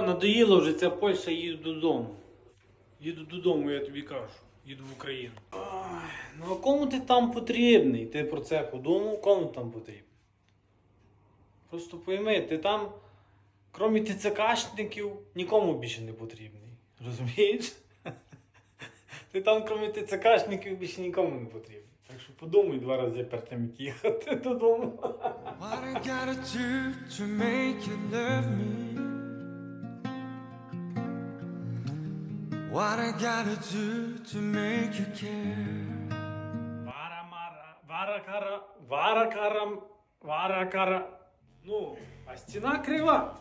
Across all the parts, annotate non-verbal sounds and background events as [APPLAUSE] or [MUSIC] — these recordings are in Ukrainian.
Надоїло вже ця Польща, їду додому. Їду додому, я тобі кажу. Їду в Україну. Ой, ну а кому ти там потрібний? Ти про це подумав, кому там потрібен? Просто пойми, ти там, крім ТЦКшників, нікому більше не потрібний. Розумієш? [LAUGHS] Ти там, крім ТЦКшників, більше нікому не потрібен. Так що подумай два рази перед тим, як їхати [LAUGHS] додому. What I gotta do to make you love me? What I gotta do to make you care? Вара-кара, вара-карам, вара-кара. Ну, а стіна крива.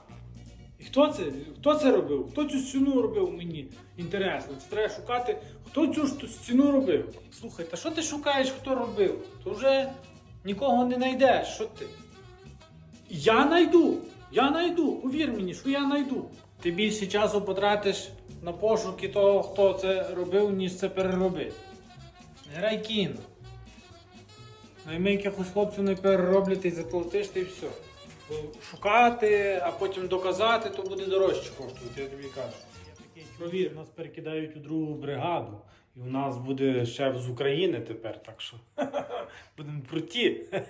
І хто це? Хто це робив? Хто цю стіну робив мені? Інтересно. Це треба шукати, хто цю ж стіну робив. Слухай, та що ти шукаєш, хто робив? То вже нікого не знайдеш. Що ти? Я найду. Я найду. Повір мені, що я найду. Ти більше часу потратиш на пошуки того, хто це робив, ніж це переробив. Не грай кіно. Найми якихось хлопців не перероблять і заплатиш ти і все. Бо Шукати, а потім доказати, то буде дорожче коштувати, я тобі кажу. Провір, нас перекидають у другу бригаду. І у нас буде шеф з України тепер, так що [LAUGHS] будемо круті. [LAUGHS]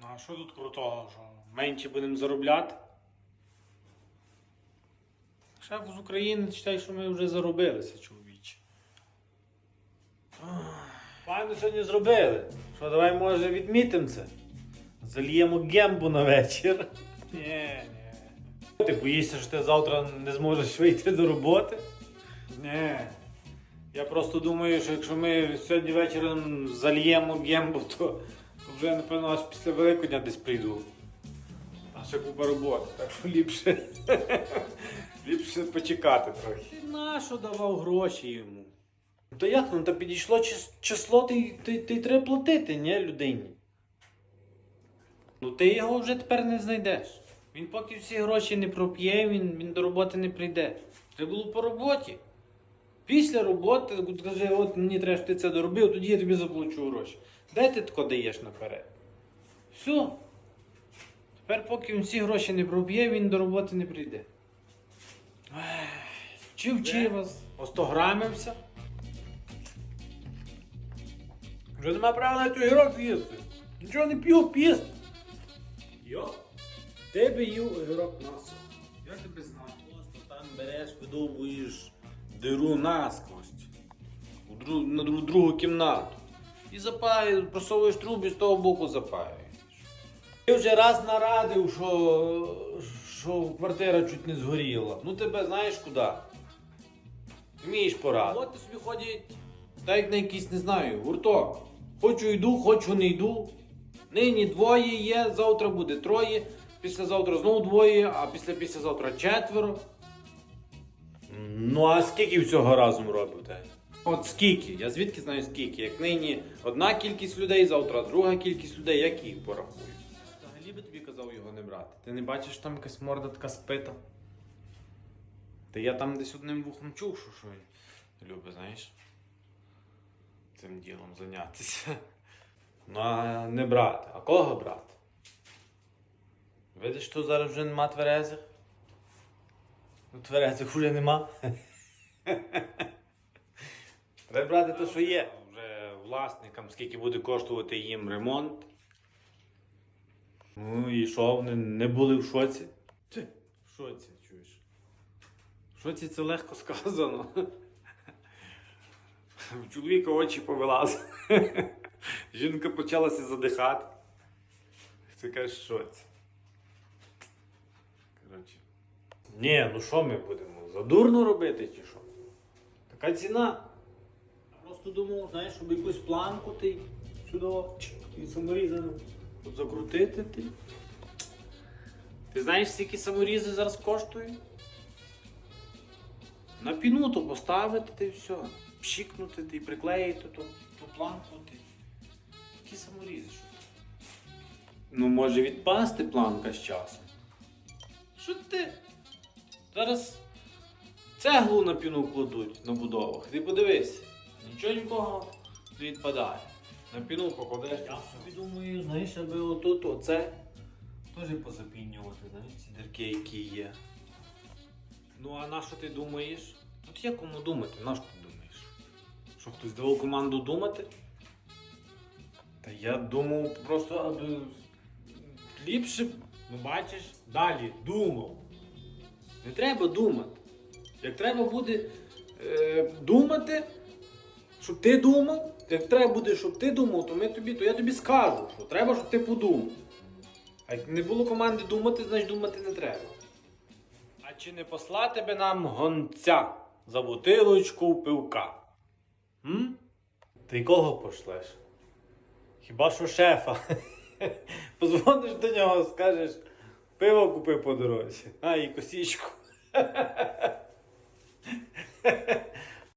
Ну а що тут крутого? Що менше будемо заробляти? Шеф з України, читай, що ми вже заробилися, чоловіче. Файно сьогодні зробили. Що, давай може відмітимо це? Зальємо гембу на вечір. Ні, ні. Ти боїшся, що ти завтра не зможеш вийти до роботи? Ні. Я просто думаю, що якщо ми сьогодні вечором зальємо гембу, то, то вже, напевно, аж після Великодня десь прийду. А ще купа роботи, так що ліпше. Ліпше почекати трохи. Нащо давав гроші йому? Та як ну, та підійшло чис- число, ти, ти, ти треба платити, ні, людині. Ну ти його вже тепер не знайдеш. Він поки всі гроші не проп'є, він, він до роботи не прийде. Треба було по роботі. Після роботи от каже, от мені треба, щоб ти це доробив, тоді я тобі заплачу гроші. Де ти тако даєш наперед? Все. Тепер, поки він всі гроші не проб'є, він до роботи не прийде. Ех, Вчив вчив вас, остограмився. Вже нема права на цей гірок з'їсти. Нічого не п'ю, піст. Йо? Тебе їв огірок. Я тебе знаю. Просто там береш, видовбуєш диру насквозь. У дру... на дру... другу кімнату. І запаюєш, просовуєш трубу і з того боку запаюєш. Ти вже раз нарадив, що, що квартира чуть не згоріла. Ну тебе знаєш куди? Вмієш поради. От собі ходять, так як на якийсь, не знаю, гурток. Хочу йду, хочу не йду. Нині двоє є, завтра буде троє, післязавтра знову двоє, а після післязавтра четверо. Ну а скільки всього разом робите? От скільки? Я звідки знаю скільки? Як нині одна кількість людей, завтра друга кількість людей, як їх порахую? Би тобі казав його не брати. Ти не бачиш там якась морда така спита? Та я там десь одним вухом чув, що, що любить, знаєш, цим ділом зайнятися. Ну, а не брати. А кого брати? Видиш, що зараз вже нема тверезих? Ну, тверезих вже нема. Треба брати те, що є. Вже власникам, скільки буде коштувати їм ремонт. Ну і що, вони не були в шоці? Ти, в шоці, чуєш? В шоці це легко сказано. [LAUGHS] У чоловіка очі повилазили. [LAUGHS] Жінка почалася задихати. Це каже, що це? Коротше. Ні, ну що ми будемо? Задурно робити чи що? Така ціна. Просто думав, знаєш, щоб якусь планку ти сюди і саморізану от закрутити ти. Ти знаєш, скільки саморізи зараз коштують? На пінуту поставити ти все, пшикнути ти, приклеїти ту, ту планку ти. Які саморізи? Що? Ну, може відпасти планка з часом. Що ти? Зараз цеглу на піну кладуть на будовах. Ти подивись, нічого нікого не відпадає. На піну покладеш. Я собі думаю, знаєш, аби отут оце теж позапінювати, знаєш, ці дірки, які є. Ну а на що ти думаєш? От є кому думати, на що ти думаєш? Що хтось давав команду думати? Та я думав просто аби ліпше, ну бачиш, далі думав. Не треба думати. Як треба буде е, думати, щоб ти думав, як треба буде, щоб ти думав, то ми тобі, то я тобі скажу, що треба, щоб ти подумав. А як не було команди думати, значить думати не треба. А чи не послати би нам гонця за бутилочку пивка? М? Ти кого пошлеш? Хіба що шефа? [LAUGHS] Позвониш до нього, скажеш, пиво купи по дорозі, а і косічку. [LAUGHS]